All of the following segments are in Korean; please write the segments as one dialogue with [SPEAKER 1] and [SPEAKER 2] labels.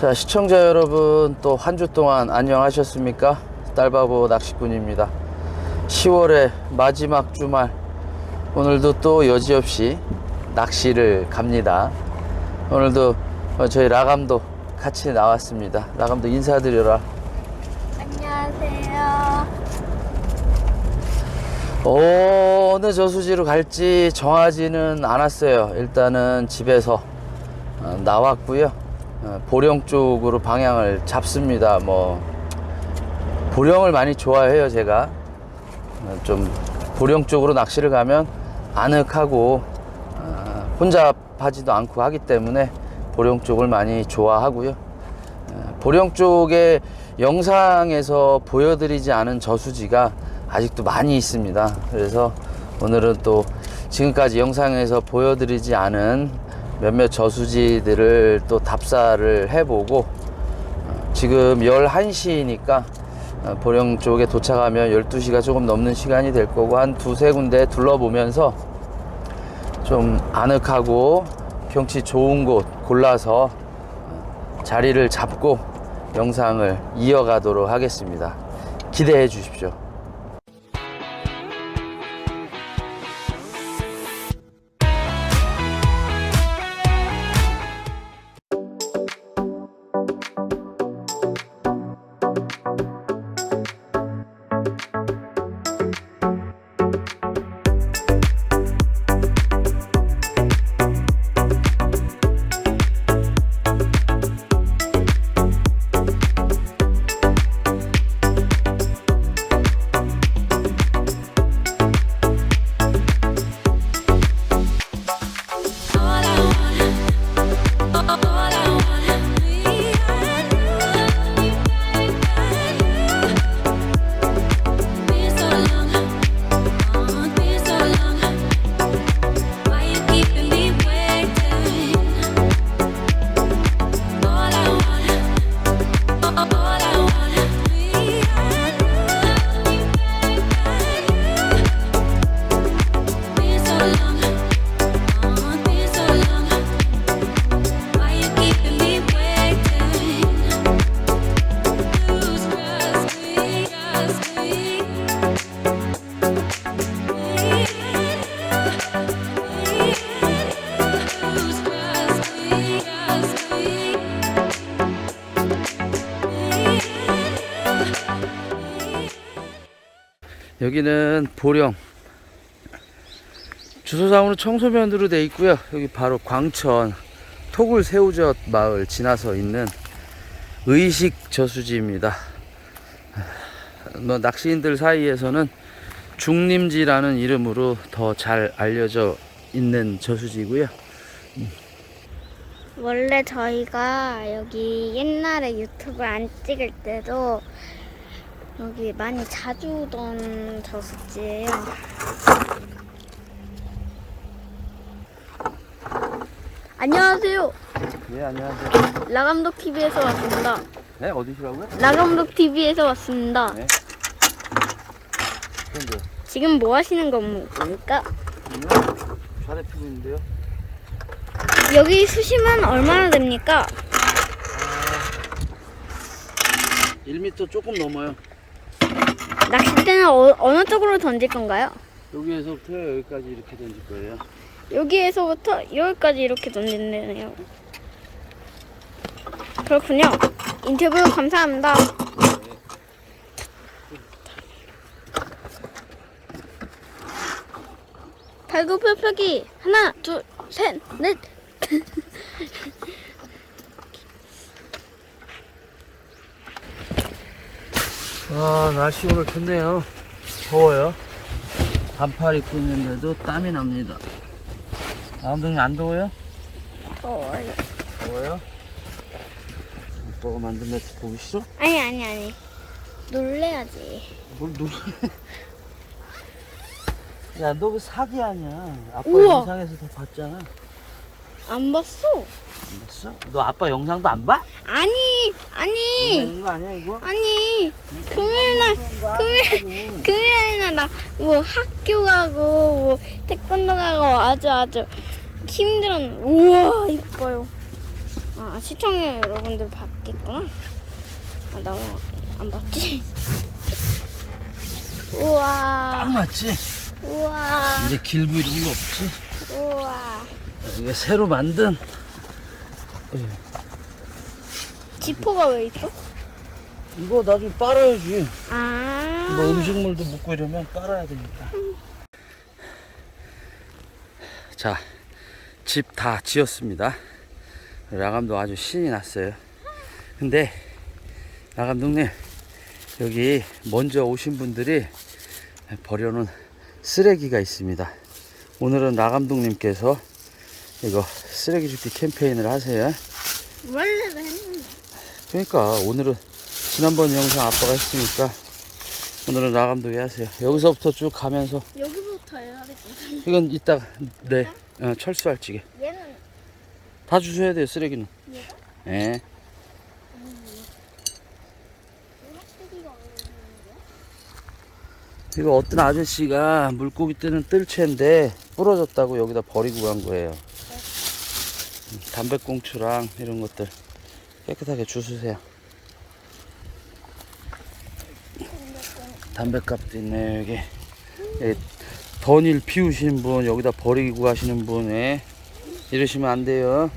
[SPEAKER 1] 자, 시청자 여러분 또 한 주 동안 안녕하셨습니까? 딸바보 낚시꾼입니다. 10월의 마지막 주말 오늘도 또 여지없이 낚시를 갑니다. 오늘도 어, 저희 라감도 같이 나왔습니다. 라감도 인사드려라.
[SPEAKER 2] 안녕하세요.
[SPEAKER 1] 어, 어느 저수지로 갈지 정하지는 않았어요. 일단은 집에서 어, 나왔고요. 어, 보령 쪽으로 방향을 잡습니다. 뭐 보령을 많이 좋아해요, 제가. 어, 좀 보령 쪽으로 낚시를 가면 아늑하고 어, 혼잡하지도 않고 하기 때문에 보령 쪽을 많이 좋아하고요. 어, 보령 쪽에 영상에서 보여드리지 않은 저수지가 아직도 많이 있습니다. 그래서 오늘은 또 지금까지 영상에서 보여드리지 않은 몇몇 저수지들을 또 답사를 해보고 어, 지금 11시니까 어, 보령 쪽에 도착하면 12시가 조금 넘는 시간이 될 거고 한 두세 군데 둘러보면서 좀 아늑하고 경치 좋은 곳 골라서 어, 자리를 잡고 영상을 이어가도록 하겠습니다. 기대해 주십시오. 여기는 보령 주소상으로 청소면으로 돼 있고요. 여기 바로 광천 토굴 새우젓 마을 지나서 있는 의식 저수지입니다. 뭐 낚시인들 사이에서는 중림지라는 이름으로 더 잘 알려져 있는 저수지고요.
[SPEAKER 2] 원래 저희가 여기 옛날에 유튜브 안 찍을 때도 여기 많이 자주 오던 저수지예요. 안녕하세요.
[SPEAKER 1] 네 안녕하세요.
[SPEAKER 2] 라감독 TV에서 왔습니다.
[SPEAKER 1] 네 어디시라고요?
[SPEAKER 2] 라감독 TV에서 왔습니다.
[SPEAKER 1] 네. 근데
[SPEAKER 2] 지금 뭐 하시는 겁니까?
[SPEAKER 1] 잘해 피고 있는데요.
[SPEAKER 2] 여기 수심은 얼마나 됩니까?
[SPEAKER 1] 1m 조금 넘어요.
[SPEAKER 2] 낚싯대는 어, 어느 쪽으로 던질 건가요?
[SPEAKER 1] 여기에서부터 여기까지 이렇게 던질 거예요.
[SPEAKER 2] 여기에서부터 여기까지 이렇게 던진다네요. 그렇군요. 인터뷰 감사합니다. 발굽혀펴기 하나 둘 셋 넷
[SPEAKER 1] 아 날씨 오늘 좋네요 더워요 반팔 입고 있는데도 땀이 납니다 남동이 안 더워요?
[SPEAKER 2] 어,
[SPEAKER 1] 더워요? 오빠가 만든 매트 보기 싫어?
[SPEAKER 2] 아니 아니 아니 놀래야지.
[SPEAKER 1] 뭘 놀래 야너 그 사기 아니야 아빠
[SPEAKER 2] 우와.
[SPEAKER 1] 영상에서 다 봤잖아
[SPEAKER 2] 안 봤어?
[SPEAKER 1] 안 봤어? 너 아빠 영상도 안 봐?
[SPEAKER 2] 아니 아니
[SPEAKER 1] 이거 아니야 이거?
[SPEAKER 2] 아니 금요일 날 금요일 금요일 날 나 뭐 학교 가고 뭐 태권도 가고 아주 아주 힘들었. 우와 이뻐요. 아 아, 시청자 여러분들 봤겠구나. 아, 나 안 봤지? 우와,
[SPEAKER 1] 딱 맞지?
[SPEAKER 2] 우와,
[SPEAKER 1] 이제 길고 이런 거 없지?
[SPEAKER 2] 우와.
[SPEAKER 1] 이게 새로 만든
[SPEAKER 2] 지퍼가 왜 있어?
[SPEAKER 1] 이거 나중에 빨아야지.
[SPEAKER 2] 아,
[SPEAKER 1] 뭐 음식물도 묻고 이러면 빨아야 되니까. 자, 집 다 지었습니다. 라감도 아주 신이 났어요. 근데 라감독님 여기 먼저 오신 분들이 버려놓은 쓰레기가 있습니다. 오늘은 라감독님께서 이거 쓰레기 줍기 캠페인을 하세요.
[SPEAKER 2] 원래도 했는데.
[SPEAKER 1] 그러니까 오늘은 지난번 영상 아빠가 했으니까 오늘은 라감독이 하세요. 여기서부터 쭉 가면서
[SPEAKER 2] 여기부터 해야겠다.
[SPEAKER 1] 이건 이따 네 어, 철수할 찌개
[SPEAKER 2] 얘는
[SPEAKER 1] 다 주셔야 돼요 쓰레기는.
[SPEAKER 2] 얘가?
[SPEAKER 1] 예. 이거 어떤 아저씨가 물고기 뜨는 뜰채인데 부러졌다고 여기다 버리고 간 거예요. 음, 담배꽁초랑 이런 것들 깨끗하게 주수세요. 담배값도 있네요 여기. 예, 던일 피우시는 분 여기다 버리고 가시는 분 예. 이러시면 안 돼요.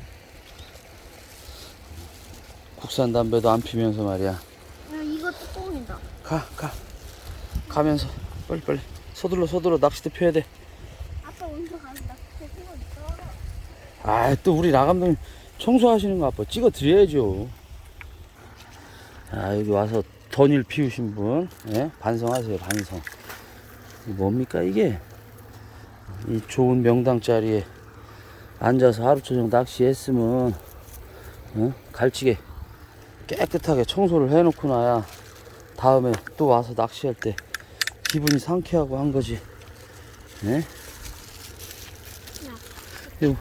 [SPEAKER 1] 국산 담배도 안 피면서 말이야.
[SPEAKER 2] 야, 이거 뚜껑이다.
[SPEAKER 1] 가, 가. 가면서 빨리 빨리 서둘러 서둘러 낚싯대 펴야 돼.
[SPEAKER 2] 아빠 먼저 가서 나 그거 찍어 있어.
[SPEAKER 1] 아, 또 우리 나 감독님 청소하시는 거 아빠 찍어 드려야죠. 아, 여기 와서 던일 피우신 분, 예? 반성하세요, 반성. 뭡니까, 이게? 이 좋은 명당 자리에 앉아서 하루 종일 낚시했으면, 어? 갈치게 깨끗하게 청소를 해놓고 나야 다음에 또 와서 낚시할 때 기분이 상쾌하고 한 거지. 예? 이거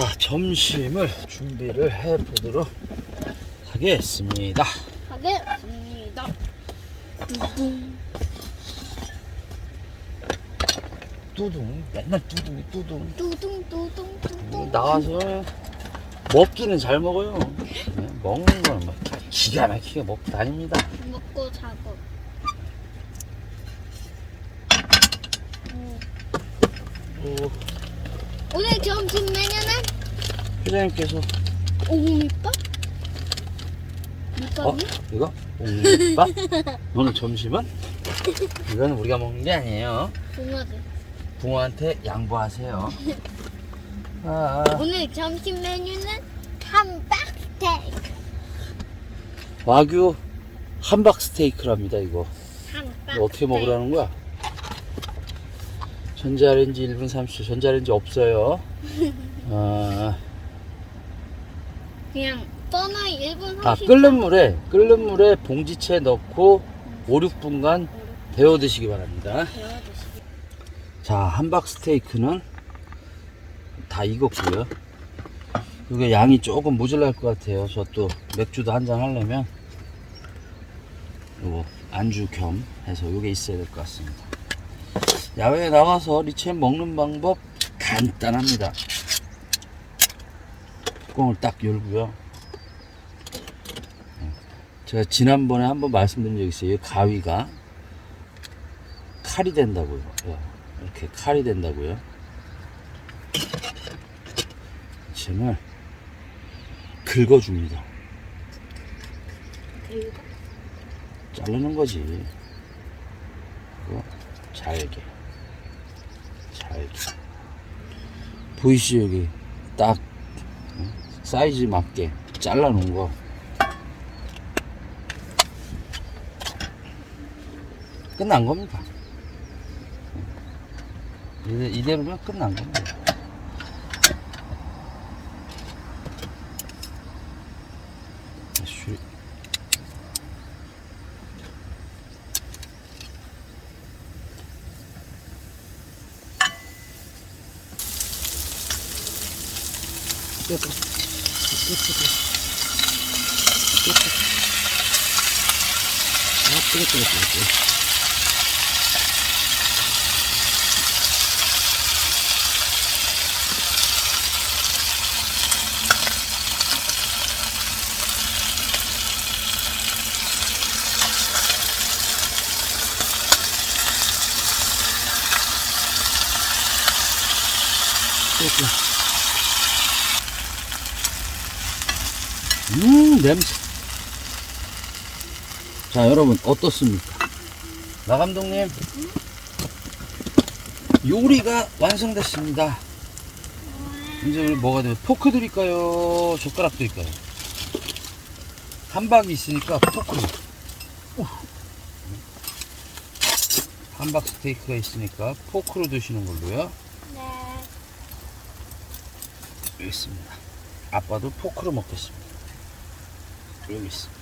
[SPEAKER 1] 자, 점심을 준비를 해 보도록 하겠습니다.
[SPEAKER 2] 가겠습니다. 뚜둥.
[SPEAKER 1] 뚜둥, 맨날 뚜둥, 뚜둥.
[SPEAKER 2] 뚜둥, 뚜둥, 뚜둥.
[SPEAKER 1] 나와서 먹기는 잘 먹어요. 네, 먹는 거는 막 기가 막히게 먹고 다닙니다.
[SPEAKER 2] 먹고 자고. 음.
[SPEAKER 1] 또
[SPEAKER 2] 오늘 점심 메뉴는
[SPEAKER 1] 회장님께서
[SPEAKER 2] 오미밥?
[SPEAKER 1] 어?
[SPEAKER 2] 밑밥이?
[SPEAKER 1] 이거? 옹밥? 오늘 점심은? 이건 우리가 먹는 게 아니에요.
[SPEAKER 2] 붕어지.
[SPEAKER 1] 붕어한테 양보하세요. 아,
[SPEAKER 2] 오늘 점심 메뉴는 함박 스테이크.
[SPEAKER 1] 와규 함박 스테이크랍니다, 이거.
[SPEAKER 2] 함박.
[SPEAKER 1] 이거 어떻게 먹으라는 거야? 전자레인지 1분 30초. 전자레인지 없어요. 아,
[SPEAKER 2] 그냥 버너 1분 30초.
[SPEAKER 1] 아, 끓는 물에, 끓는 물에 봉지채 넣고 5, 6분간 데워 드시기 바랍니다.
[SPEAKER 2] 데워드시기.
[SPEAKER 1] 자, 함박 스테이크는 다 익었고요. 이게 양이 조금 모자랄 것 같아요. 저 또 맥주도 한 잔 하려면 요거 안주 겸 해서 요게 있어야 될 것 같습니다. 야외에 나가서 리첼 먹는 방법 간단합니다. 뚜껑을 딱 열고요. 제가 지난번에 한번 말씀드린 적 있어요. 이 가위가 칼이 된다고요. 예, 이렇게 칼이 된다고요. 잼을 긁어줍니다. 자르는 거지. 잘게. 잘게. 보이시죠, 여기? 딱, 어? 사이즈 맞게 잘라 놓은 거. 끝난 겁니다. 이대, 이대로면 끝난 겁니다. 슈- 뜨 거. 뜨거. 뜨거. 아, 뜨거, 뜨거, 뜨거, 뜨거. 먹겠어. 음, 냄새. 자, 여러분, 어떻습니까? 나 감독님. 요리가 완성됐습니다. 이제 우리 뭐가 돼요? 포크 드릴까요? 젓가락 드릴까요? 한박이 있으니까 포크로. 우. 한박 스테이크가 있으니까 포크로 드시는 걸로요.
[SPEAKER 2] 네.
[SPEAKER 1] 여기 있습니다. 아빠도 포크로 먹겠습니다. 여기 있습니다.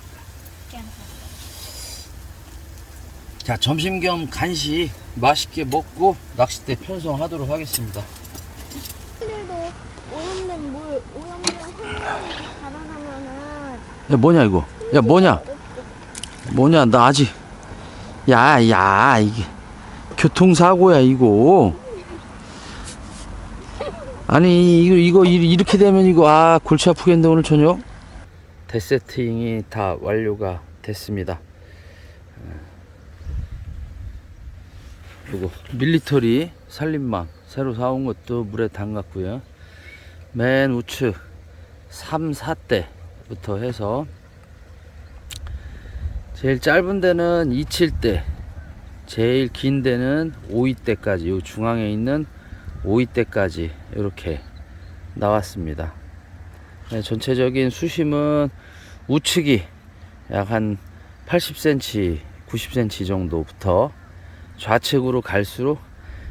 [SPEAKER 1] 자, 점심 겸 간식 맛있게 먹고 낚싯대 편성하도록 하겠습니다.
[SPEAKER 2] 그래도 오염된 물, 오염된 흙을 달아나면은
[SPEAKER 1] 야, 뭐냐, 이거? 야, 뭐냐? 뭐냐, 나 아직. 야, 야, 이게. 교통사고야, 이거. 아니, 이거, 이거, 이- 이렇게 되면 이거, 아, 골치 아프겠는데, 오늘 저녁? 데세팅이 다 완료가 됐습니다. 그리고 밀리터리 살림망 새로 사온 것도 물에 담갔고요. 맨 우측 3, 4대부터 해서 제일 짧은 데는 2, 7대 제일 긴 데는 5, 2대까지 요 중앙에 있는 5, 2대까지 이렇게 나왔습니다. 네, 전체적인 수심은 우측이 약 한 80cm, 90cm 정도부터 좌측으로 갈수록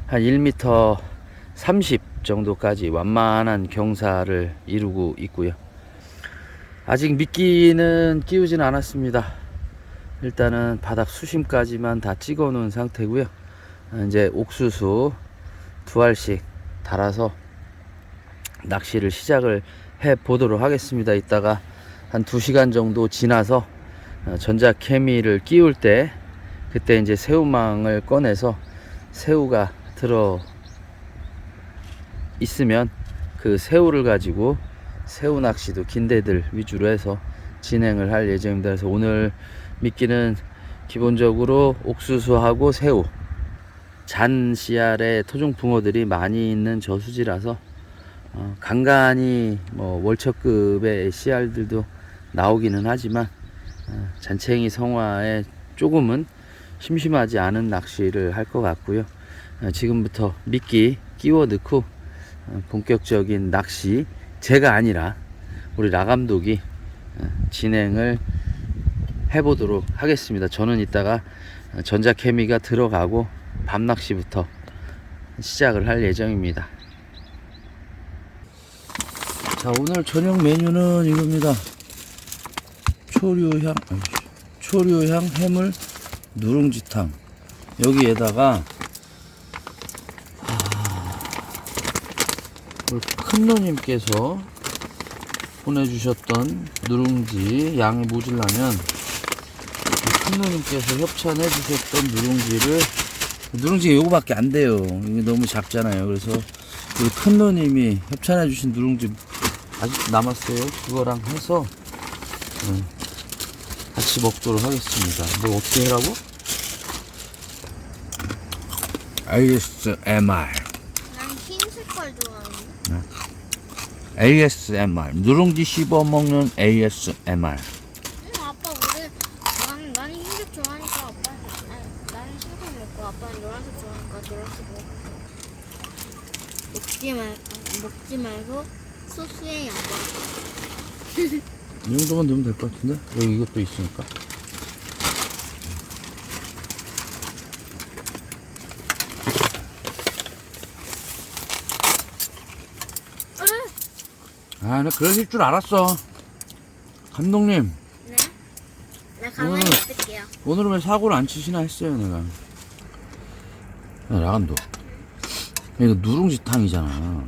[SPEAKER 1] 한 1m 30 정도까지 완만한 경사를 이루고 있고요. 아직 미끼는 끼우진 않았습니다. 일단은 바닥 수심까지만 다 찍어 놓은 상태고요. 이제 옥수수 두 알씩 달아서 낚시를 시작을 해 보도록 하겠습니다. 이따가 한 2시간 정도 지나서 어, 전자 케미를 끼울 때 그때 이제 새우망을 꺼내서 새우가 들어 있으면 그 새우를 가지고 새우 낚시도 긴대들 위주로 해서 진행을 할 예정입니다. 그래서 오늘 미끼는 기본적으로 옥수수하고 새우, 잔 씨알의 토종 붕어들이 많이 있는 저수지라서 어, 간간히 뭐 월척급의 씨알들도 나오기는 하지만 어, 잔챙이 성화에 조금은 심심하지 않은 낚시를 할 것 같고요. 어, 지금부터 미끼 끼워 넣고 어, 본격적인 낚시 제가 아니라 우리 라 감독이 어, 진행을 해보도록 하겠습니다. 저는 이따가 어, 전자케미가 들어가고 밤 낚시부터 시작을 할 예정입니다. 자 오늘 저녁 메뉴는 이겁니다. 초류향 초류향 해물 누룽지탕. 여기에다가 우리 큰 누님께서 보내주셨던 누룽지 양이 모질라면 큰 누님께서 협찬해 주셨던 누룽지를 누룽지가 요거밖에 안 돼요. 이게 너무 작잖아요. 그래서 우리 큰 누님이 협찬해 주신 누룽지 아직 남았어요. 그거랑 해서 음, 같이 먹도록 하겠습니다. 뭐 어떻게 하라고? ASMR
[SPEAKER 2] 난 흰 색깔 좋아하는데.
[SPEAKER 1] ASMR 누룽지 씹어 먹는 ASMR
[SPEAKER 2] 응, 아빠 우리 나는 나는 흰색 좋아하니까 아빠 아니, 나는 흰색 먹고 아빠는 노란색 좋아하니까 노란색 먹고. 먹지 말 먹지 말고 소스에 양파.
[SPEAKER 1] 이 정도만 넣으면 될 것 같은데 여기 이것도 있으니까 아, 나 그러실 줄 알았어. 감독님,
[SPEAKER 2] 네. 나 가만히
[SPEAKER 1] 음.
[SPEAKER 2] 있을게요.
[SPEAKER 1] 오늘은 왜 사고를 안 치시나 했어요, 내가. 야, 라감독. 이거 누룽지탕이잖아.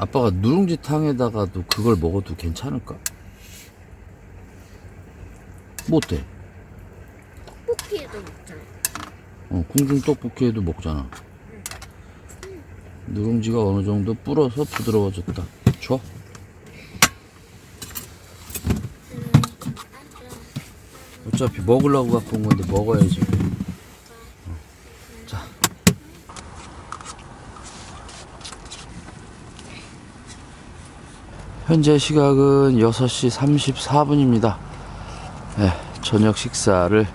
[SPEAKER 1] 아빠가 누룽지탕에다가도 그걸 먹어도 괜찮을까? 뭐 어때?
[SPEAKER 2] 떡볶이에도 먹잖아.
[SPEAKER 1] 어, 궁중 떡볶이에도 먹잖아. 누룽지가 어느 정도 불어서 부드러워졌다. 줘. 어차피 먹으려고 갖고 온 건데 먹어야지. 현재 시각은 6시 34분입니다. 네, 저녁 식사를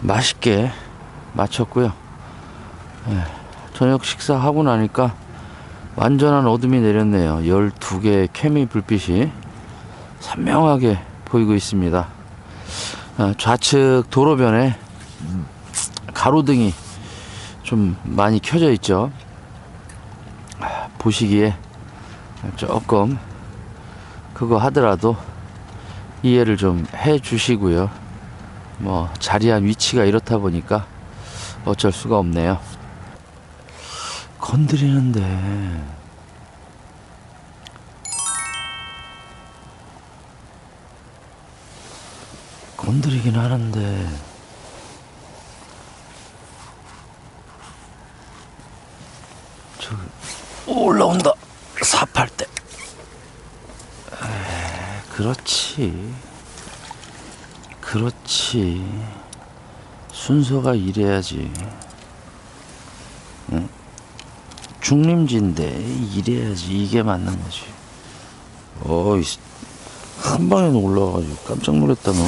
[SPEAKER 1] 맛있게 마쳤고요. 네, 저녁 식사하고 나니까 완전한 어둠이 내렸네요. 12개의 케미 불빛이 선명하게 보이고 있습니다. 어, 좌측 도로변에 음, 가로등이 좀 많이 켜져 있죠. 아, 보시기에 조금 그거 하더라도 이해를 좀 해 주시고요. 뭐 자리한 위치가 이렇다 보니까 어쩔 수가 없네요. 건드리는데 건드리긴 하는데 저 올라온다 사팔 때 에이, 그렇지. 그렇지. 순서가 이래야지. 응? 중림지인데 이래야지. 이게 맞는 거지. 어이 한 방에 올라가가지고 깜짝 놀랐다 너.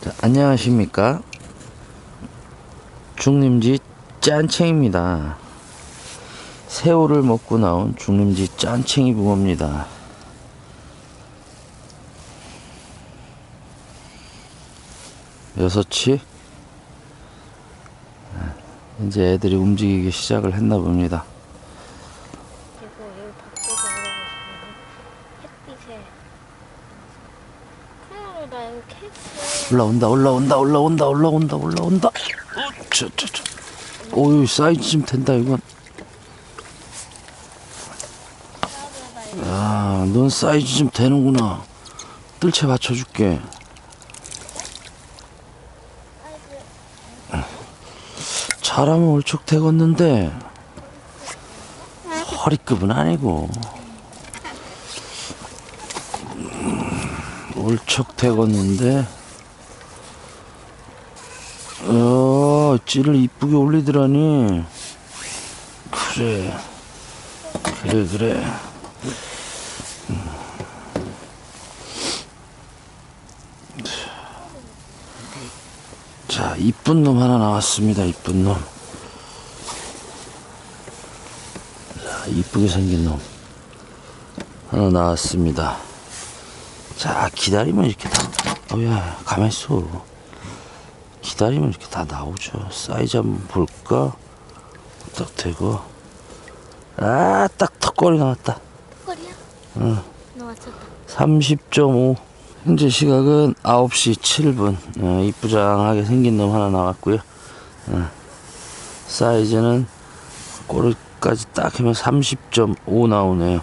[SPEAKER 1] 자, 안녕하십니까? 중림지 짠챙입니다 새우를 먹고 나온 중림지 짠챙이 붕어입니다 여섯치 이제 애들이 움직이기 시작을 했나 봅니다. 올라온다, 올라온다, 올라온다, 올라온다, 올라온다. 어, 저, 저, 저. 오유 사이즈 좀 된다 이건. 아, 넌 사이즈 좀 되는구나. 뜰채 받쳐줄게. 잘하면 얼척 되겠는데. 허리급은 아니고. 음, 얼척 되겠는데. 어 찌를 이쁘게 올리더라니. 그래. 그래 그래 자 이쁜 놈 하나 나왔습니다 이쁜 놈. 자, 이쁘게 생긴 놈 하나 나왔습니다. 자 기다리면 이렇게 다 어 야 가만 있어. 기다리면 이렇게 다 나오죠. 사이즈 한번 볼까? 딱 되고. 아 딱 턱걸이 나왔다.
[SPEAKER 2] 턱걸이야?
[SPEAKER 1] 응.
[SPEAKER 2] 너 맞췄다.
[SPEAKER 1] 30.5 현재 시각은 9시 7분 어, 이쁘장하게 생긴 놈 하나 나왔고요 어, 사이즈는 꼬리까지 딱 하면 30.5 나오네요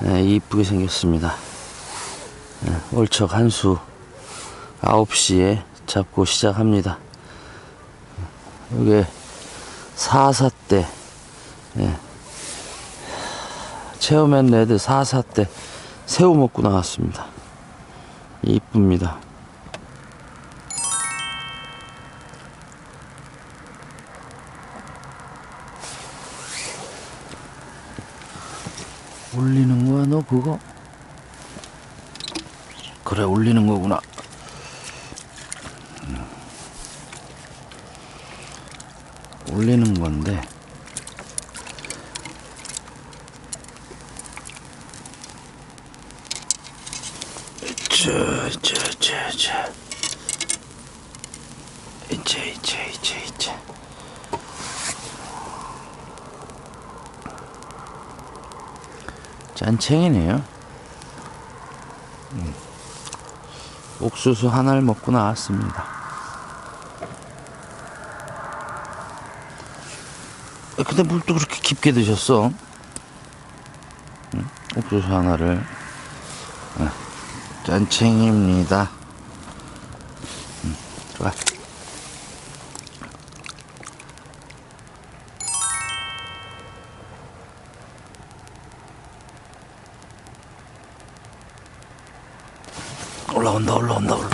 [SPEAKER 1] 네, 이쁘게 생겼습니다 네, 월척 한수 9시에 잡고 시작합니다 이게 44대 네. 체어맨 레드 44대 새우 먹고 나왔습니다. 이쁩니다. 올리는 거야 너 그거? 그래 올리는 거구나. 음. 올리는 건데 저. 이제, 이제, 이제, 이제. 짠챙이네요. 음. 옥수수 하나를 먹고 나왔습니다. 아, 근데 뭘또 그렇게 깊게 드셨어? 응? 옥수수 하나를. 짠챙입니다. 음, 좋아. 올라온다, 올라온다, 올라,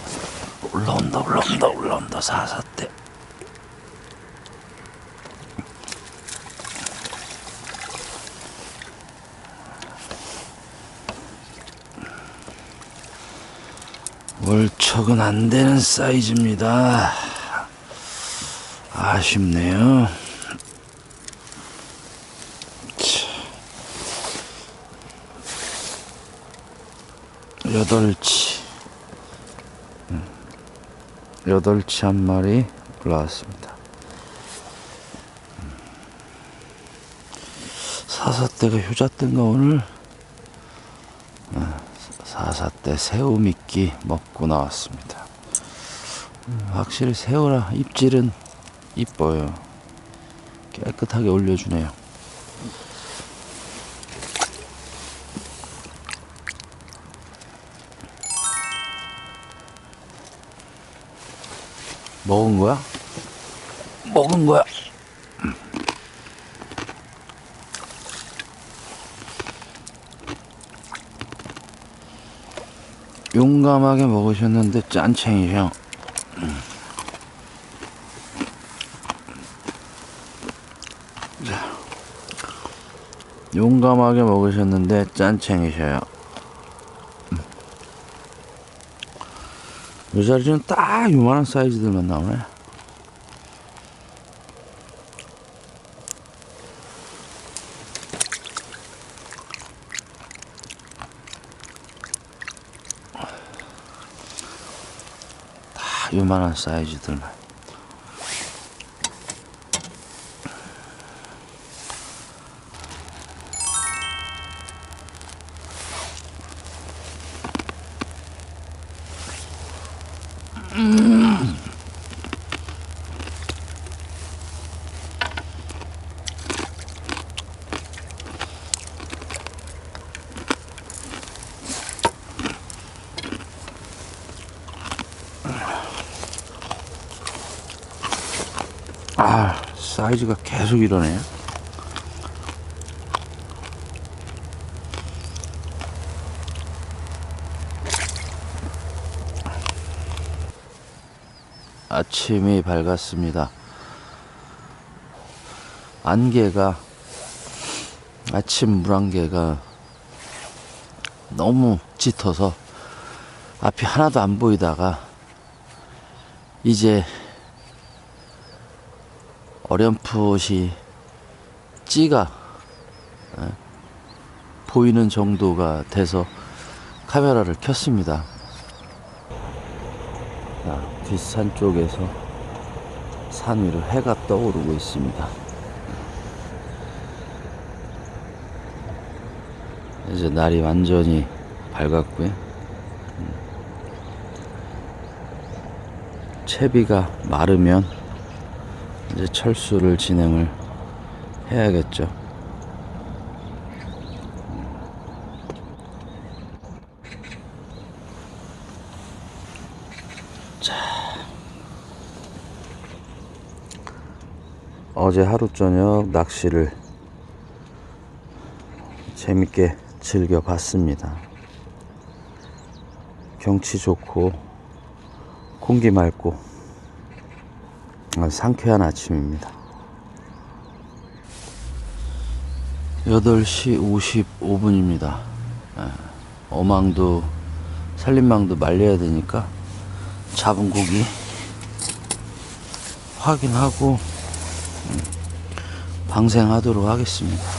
[SPEAKER 1] 올라온다, 올라온다, 올라온다, 사사대. 월척은 안 되는 사이즈입니다. 아쉽네요. 차. 여덟치. 음. 여덟치 한 마리 올라왔습니다. 음. 사사대가 효자뜬가 오늘? 사사대 새우 미끼 먹고 나왔습니다. 음, 확실히 새우라 입질은 이뻐요. 깨끗하게 올려주네요. 먹은 거야? 먹은 거야. 용감하게 먹으셨는데 짠챙이셔. 용감하게 먹으셨는데 짠챙이셔요. 이 자리는 딱 요만한 사이즈들만 나오네. 다 요만한 사이즈들만. 아, 사이즈가 계속 이러네. 아침이 밝았습니다. 안개가 아침 물안개가 너무 짙어서 앞이 하나도 안 보이다가 이제 어렴풋이 찌가 예, 보이는 정도가 돼서 카메라를 켰습니다. 자, 뒷산 쪽에서 산 위로 해가 떠오르고 있습니다. 이제 날이 완전히 밝았고요. 음. 채비가 마르면 이제 철수를 진행을 해야겠죠. 자, 어제 하루 저녁 낚시를 재밌게 즐겨봤습니다. 경치 좋고 공기 맑고 아, 상쾌한 아침입니다. 8시 55분입니다. 어망도 살림망도 말려야 되니까 잡은 고기 확인하고 음, 방생하도록 하겠습니다.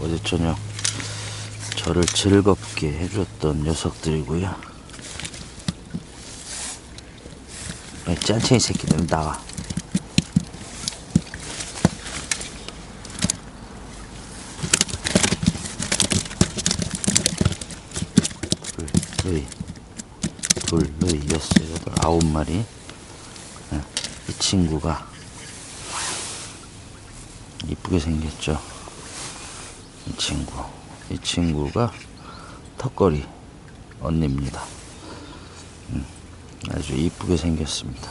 [SPEAKER 1] 어제 저녁 저를 즐겁게 해줬던 녀석들이고요. 이 짠챙이 새끼들 나와. 둘, 너희, 둘, 너희, 여섯, 여덟, 아홉 마리. 네, 이 친구가 이쁘게 생겼죠. 이 친구. 이 친구가 턱걸이. 언니입니다. 음, 아주 이쁘게 생겼습니다.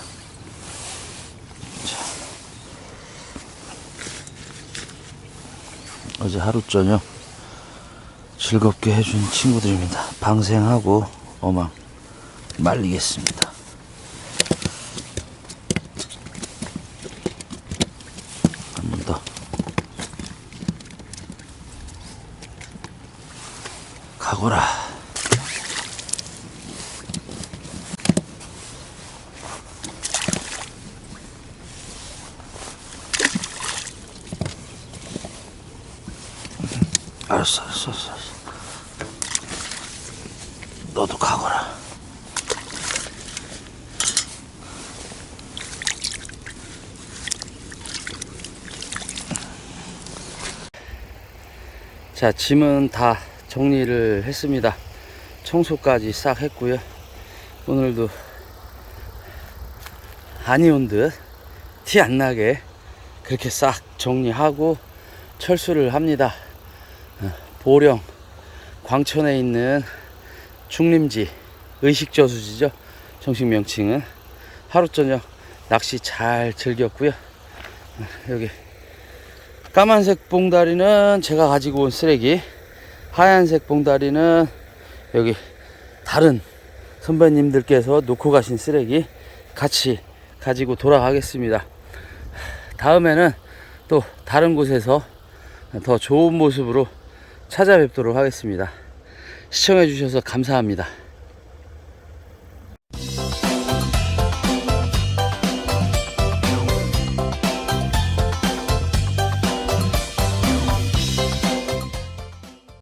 [SPEAKER 1] 자. 어제 하루 저녁 즐겁게 해준 친구들입니다. 방생하고 어망 말리겠습니다. 한 번 더. 가거라. 알았어, 알았어, 알았어. 알았어. 너도 가거라. 자, 짐은 다 정리를 했습니다. 청소까지 싹 했고요. 오늘도 아니 온 듯 티 안 나게 그렇게 싹 정리하고 철수를 합니다. 어, 보령 광천에 있는 중림지 의식저수지죠. 정식 명칭은 하루 저녁 낚시 잘 즐겼고요. 어, 여기 까만색 봉다리는 제가 가지고 온 쓰레기, 하얀색 봉다리는 여기 다른 선배님들께서 놓고 가신 쓰레기 같이 가지고 돌아가겠습니다. 다음에는 또 다른 곳에서 더 좋은 모습으로 찾아뵙도록 하겠습니다. 시청해 주셔서 감사합니다.